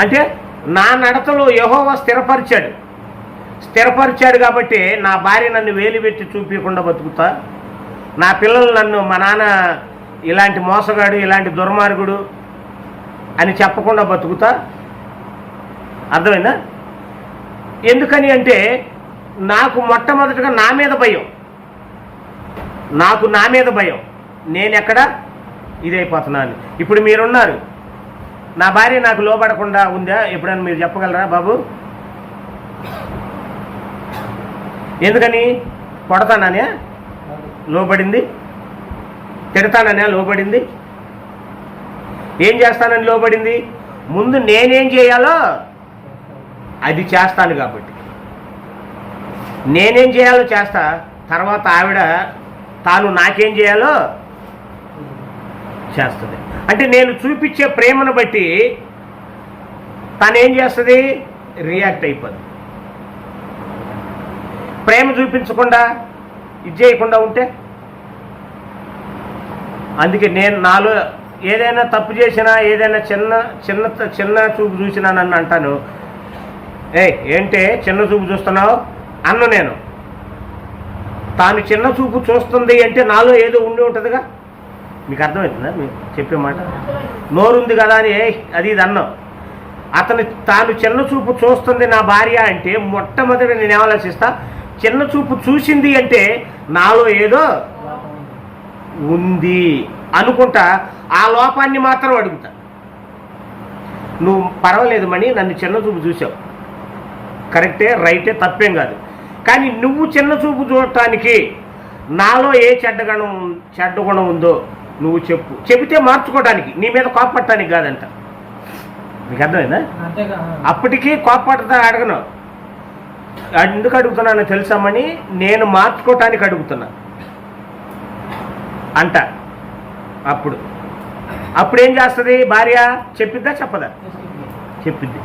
అంటే నా నడతలో యహోవా స్థిరపరిచాడు. స్థిరపరిచాడు కాబట్టి నా భార్య నన్ను వేలు పెట్టి చూపించకుండా బతుకుతా. నా పిల్లలు నన్ను మా నాన్న ఇలాంటి మోసగాడు ఇలాంటి దుర్మార్గుడు అని చెప్పకుండా బతుకుతా. అర్థమైందా? ఎందుకని అంటే నాకు మొట్టమొదటిగా నా మీద భయం. నాకు నా మీద భయం. నేను ఎక్కడ ఇదైపోతున్నాను. ఇప్పుడు మీరున్నారు. నా భార్య నాకు లోబడకుండా ఉందా? ఎప్పుడైనా మీరు చెప్పగలరా బాబు? ఎందుకని? కొడతాననే? లోబడింది? తిడతాననే? లోబడింది? ఏం చేస్తానని లోబడింది? ముందు నేనేం చేయాలో అది చేస్తాను కాబట్టి. నేనేం చేయాలో చేస్తా తర్వాత ఆవిడ తాను నాకేం చేయాలో చేస్తుంది. అంటే నేను చూపించే ప్రేమను బట్టి తను ఏం చేస్తుంది? రియాక్ట్ అయిపోద్ది ప్రేమ చూపించకుండా ఇది చేయకుండా ఉంటే? అందుకే నేను నాలో ఏదైనా తప్పు చేసినా ఏదైనా చిన్న చిన్న చిన్న చూపు చూసినా నన్ను అంటాను ఏ ఏంటే చిన్న చూపు చూస్తున్నావు? అన్న నేను. తాను చిన్న చూపు చూస్తుంది అంటే నాలో ఏదో ఉండి ఉంటుందిగా? మీకు అర్థమవుతుందా? మీరు చెప్పే మాట? నోరుంది కదా అని అది ఇది అన్నాం అతను తాను చిన్న చూపు చూస్తుంది నా భార్య అంటే మొట్టమొదటి నేను ఏమాలోచిస్తా చిన్న చూపు చూసింది అంటే నాలో ఏదో ఉంది అనుకుంటా ఆ లోపాన్ని మాత్రం అడుగుతా. నువ్వు పర్వాలేదు మణి నన్ను చిన్న చూపు చూసావు. కరెక్టే రైటే తప్పేం కాదు. కానీ నువ్వు చిన్న చూపు చూడటానికి నాలో ఏ చెడ్డ గుణం చెడ్డ గుణం ఉందో నువ్వు చెప్పు. చెబితే మార్చుకోవడానికి నీ మీద కోపడటానికి కాదంట. మీకు అర్థమైందా? అప్పటికీ కోపడతా అడగను. ఎందుకు అడుగుతున్నానో తెలుసామని నేను మార్చుకోవటానికి అడుగుతున్నా. అంట. అప్పుడు. అప్పుడు ఏం చేస్తుంది భార్య? చెప్పిద్దా చెప్పదా? చెప్పింది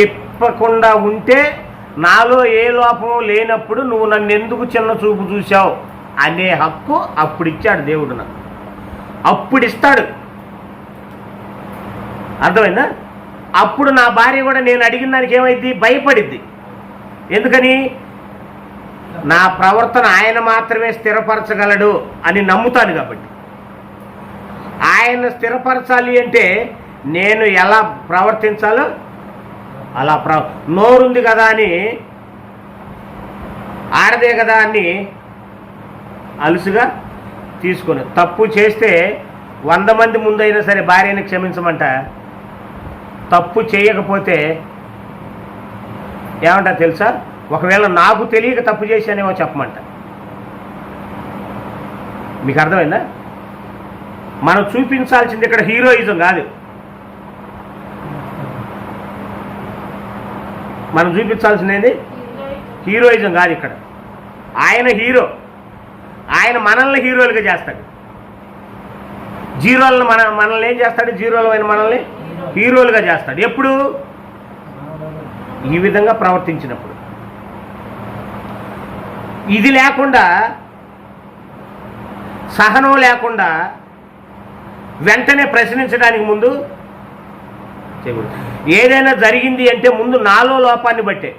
చెప్పకుండా ఉంటే నాలో ఏ లోపం లేనప్పుడు నువ్వు నన్ను ఎందుకు చిన్న చూపు చూసావు అనే హక్కు అప్పుడు ఇచ్చాడు దేవుడు నాకు. అప్పుడు ఇస్తాడు అర్థమైందా? అప్పుడు నా భార్య కూడా నేను అడిగిన దానికి ఏమైంది భయపడిద్ది. ఎందుకని? నా ప్రవర్తన ఆయన మాత్రమే స్థిరపరచగలడు అని నమ్ముతాను కాబట్టి. ఆయన స్థిరపరచాలి అంటే నేను ఎలా ప్రవర్తించాలో అలా ప్ర నోరుంది కదా అని ఆడదే కదా అని అలుసుగా తీసుకొని తప్పు చేస్తే వంద మంది ముందైనా సరే భార్యని క్షమించమంట. తప్పు చేయకపోతే ఏమంటా తెలుసా? ఒకవేళ నాకు తెలియక తప్పు చేశానేమో చెప్పమంట. మీకు అర్థమైందా? మనం చూపించాల్సింది ఇక్కడ హీరోయిజం కాదు. మనం చూపించాల్సింది ఏంది? హీరోయిజం కాదు ఇక్కడ. ఆయన హీరో. ఆయన మనల్ని హీరోలుగా చేస్తాడు. జీరోలను మన మనల్ని ఏం చేస్తాడు? జీరోలమైన మనల్ని హీరోలుగా చేస్తాడు. ఎప్పుడు? ఈ విధంగా ప్రవర్తించినప్పుడు. ఇది లేకుండా సహనం లేకుండా వెంటనే ప్రశ్నించడానికి ముందు ఏదైనా జరిగింది అంటే ముందు నాలో లోపాన్ని బట్టే.